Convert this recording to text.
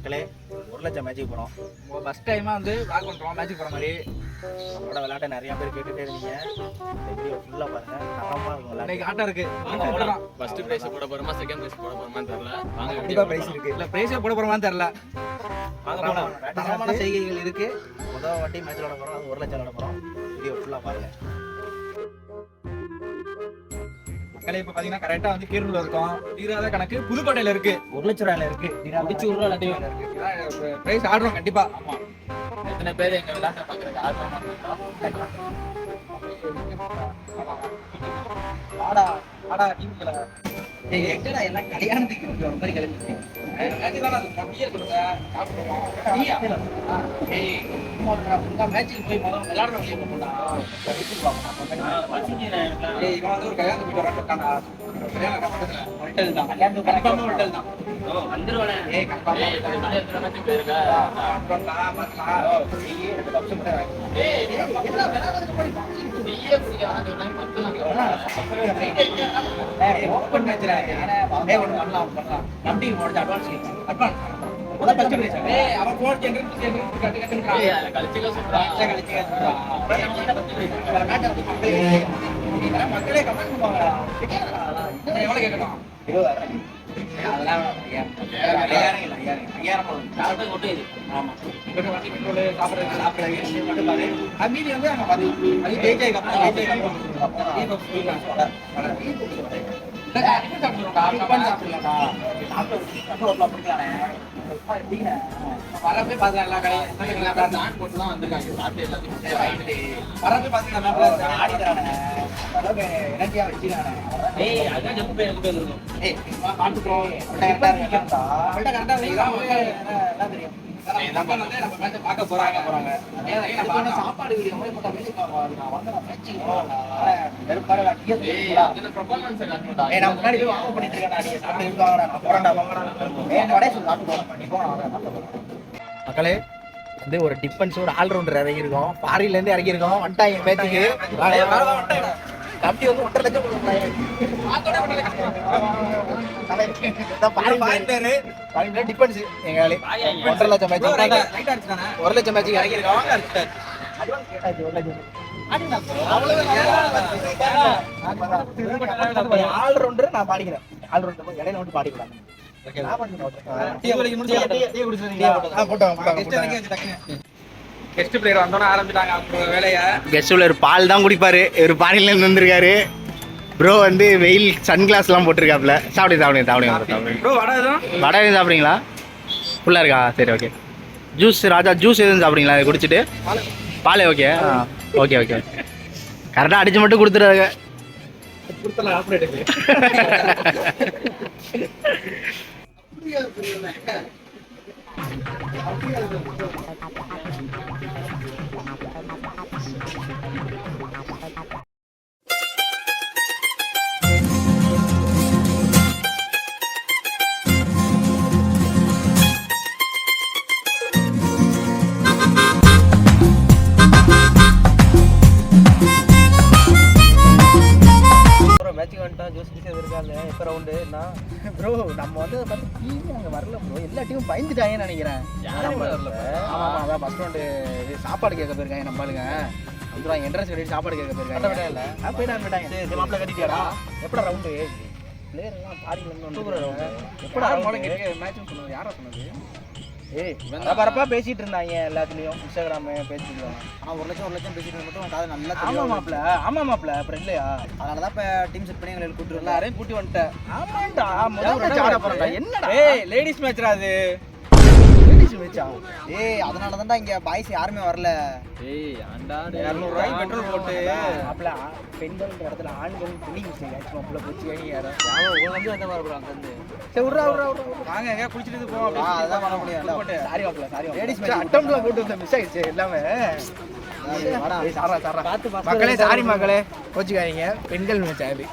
மக்களே ஒரு லட்சம் மேட்சுக்கு போகிறோம் ஃபர்ஸ்ட் டைமா வந்து வாக் பண்றோம் மேட்ச் போற மாதிரி. நம்மளோட விளையாட்டை நிறைய பேர் கேட்டுட்டே இருந்தீங்க இந்த வீடியோ ஃபுல்லாக பாருங்க. தரமாக இருக்கும் விளையாட்டு. ஆட்டம் இருக்கு. வாங்க போடலாம் ஃபர்ஸ்ட் பிரைஸ் போட போறோமா செகண்ட் பிரைஸ் போட போறோமான்னு தெரியல. வாங்க பிரைஸ் இருக்கு. இல்ல பிரைஸே போட போறோமான்னு தெரியல. வாங்க போகலாம் தரமான செய்கைகள் இருக்கு. முதல் வாட்டி மேட்ச் விளாட போகிறோம் அது ஒரு லட்சம் விளாட போகிறோம் வீடியோ ஃபுல்லாக பாருங்க. மக்களே இப்ப பாத்தீங்கன்னா கரெக்டா வந்து கீரூர்ல இருக்கோம் தீராத கணக்கு புதுக்கோட்டையில இருக்கு ஒரு லட்சம் ரூபாயில இருக்கு முடிச்சு விடுறோம் எல்லாத்தையும் பிரைஸ் ஆடுறோம் கண்டிப்பா ஆமா எத்தனை பேர் எங்க விளையாட்ட ஆர்வமா இருக்கீங்களோ? ஆடா ஆடா ஏய் எங்கடா எல்லாம் கல்யாணத்துக்கு ஒரு மாதிரி கிளம்பி மேட்சுக்கு போய் முதல்ல விளையாடுற விஷயம் போட்டா ஏய் இவன் வந்து ஒரு கல்யாணத்துக்கு போயிட்டு வரேன் இருக்கான்டா. கல்யாணம் அட்வான்ஸ் கழிச்சுக்க சொல்றான். மக்களே கமெண்ட் பண்ணுவாங்க ஏய், எவ்வளவு கேட்கணும்? இருபதாயிரம் அதெல்லாம் ஐயாயிரம் இல்லை ஐயாயிரம் ஐயாயிரம் போதும் யார்கிட்ட கொண்டு இது? ஆமா இவருக்கு வண்டி பெட்ரோலு, சாப்பிடுறது, சாப்பிடுறது இது மட்டும் பாரு அது மீதி வந்து அங்க. அது ஜெயிச்சதுக்கு அப்புறம், ஜெயிச்சதுக்கு அப்புறம். வரப்பே பார்க்கலாம் எல்லா கடையும். நான் போட்டு தான் வந்திருக்காங்க. சாப்பிட்டு எல்லாத்தையும் வரப்பே பார்த்துக்கலாம் மேப்ல. ஆடி தரானே எனர்ஜியா வச்சுக்கிறானே ஏய், அதான் இருக்கோம். ஏய் தெரியும் பார்க்க போறாங்க போறாங்க? சாப்பாடு வீடியோ மாதிரி போட்டா நான் பேச்சுக்கு முன்னாடி போய் வாங்க பண்ணிட்டு இருக்கேன் மக்களே வந்து ஒரு டிஃபென்ஸ் ஒரு ஆல்ரவுண்டர் இறங்கியிருக்கோம். ஃபாரின்ல இருந்து இறங்கியிருக்கோம். வந்துட்டாங்க மேட்சுக்கு கம்பி வந்து ஒன்றரை லட்சம் கொடுக்குறாங்க டிஃபென்ஸ் எங்க ஆளு. ஒன்றரை லட்சம் மேட்ச்? ஒரு லட்சம். ஆல்ரவுண்டர் நான் பாடிக்கிறேன். ஆல்ரவுண்டர் இடையில மட்டும் பாடிக்கலாம் டீ குடிக்க முடிஞ்சா டீ டீ குடிச்சிருக்கீங்களா? Guest இறங்கி வச்சு டக்குனு. Guest player வந்தோன்னே ஆரம்பிச்சிட்டாங்க. அவங்க வேலையை. கெஸ்ட் ஒரு பால் தான் குடிப்பாரு. ஒரு பானையில வந்திருக்காரு. ப்ரோ வந்து வெயில் சன் கிளாஸ்லாம் போட்டிருக்காப்ல சாப்பிடுங்க சாப்பிடுங்க சாப்பிடுங்க ப்ரோ வடை எதுவும்? வடை எதுவும் சாப்பிட்றீங்களா? ஃபுல்லாக இருக்கா? சரி ஓகே ஜூஸ் ராஜா ஜூஸ் எதுவும் சாப்பிட்றீங்களா? அதை குடிச்சிட்டு? பால். ஓகே ஓகே ஓகே கரெக்டாக அடிச்சு மட்டும் கொடுத்துறாங்க. கொடுத்தலாம் மேட்சிங் வந்துட்டோம் ஜூஸ் எதுவும் இருக்காங்க. எப்போ ரவுண்டு நான் ப்ரோ நம்ம வந்து பார்த்து டீம் அங்கே வரல ப்ரோ எல்லா டீமும் பயந்துட்டாங்கன்னு நினைக்கிறேன். யாருமே வரல. ஆமாம் ஆமாம் அதான் ஃபஸ்ட் ரவுண்டு சாப்பாடு கேட்க போயிருக்காங்க நம்ம ஆளுங்க. வந்துடுவாங்க என்ட்ரன்ஸ் கட்டிட்டு சாப்பாடு கேட்க போயிருக்காங்க. இல்லை போயிட்டாங்க போயிட்டாங்க மாப்பிள்ள கட்டிட்டியாடா எப்படா ரவுண்டு பிளேயர் எல்லாம் பாடியில் ரவுண்டு எப்படா ரவுண்டு மேட்ச் சொன்னது. யாரா சொன்னது? பரபரப்பா பேசிட்டு இருந்தாங்க எல்லாத்துலயும்? இன்ஸ்டாகிராம் பேசிட்டு ஆ ஒரு லட்சம் ஒரு லட்சம் பேசிட்டு மட்டும் காது நல்லா ஆமா மாப்ள ஆமா மாப்ள அப்புறம் இல்லையா? அதனால தான் இப்போ டீம் செட் பண்ணி எங்களுக்கு கூட்டு எல்லாரையும் கூட்டி வந்துட்டேன். ஆமாண்டா முதல் மேட்ச் ஆட போறேன்டா? என்னடா? ஏய் லேடிஸ் மேட்ச்ரா அது? லேடிஸ் மேட்சா ஏய் அதனால தான்டா இங்க பாய்ஸ் யாருமே வரல. ஏய், ஆண்டா டேய். இரநூறு ரூபாய்க்கு பெட்ரோல் போட்டு. மாப்ள பெண்கள்ன்ற இடத்துல ஆண்கள் துணி மிஸ்டேக் ஆச்சு மாப்ள போச்சு ஏனி யாரோ. வந்து வந்த மாதிரி bro, அங்க இருந்து. சரி விட்றா விட்றா விட்றா. வாங்க எங்க குளிச்சிட்டு போவோம் ஆ, அதான் பண்ண முடியும். சாரி மாப்ள சாரி லேடிஸ். அட்டம்ல போட்டு வந்த மிஸ் ஆயிடுச்சு எல்லாமே. மக்களே சாரி மக்களே. கோச்சுக்காதீங்க. பெண்கள் ஆகுது.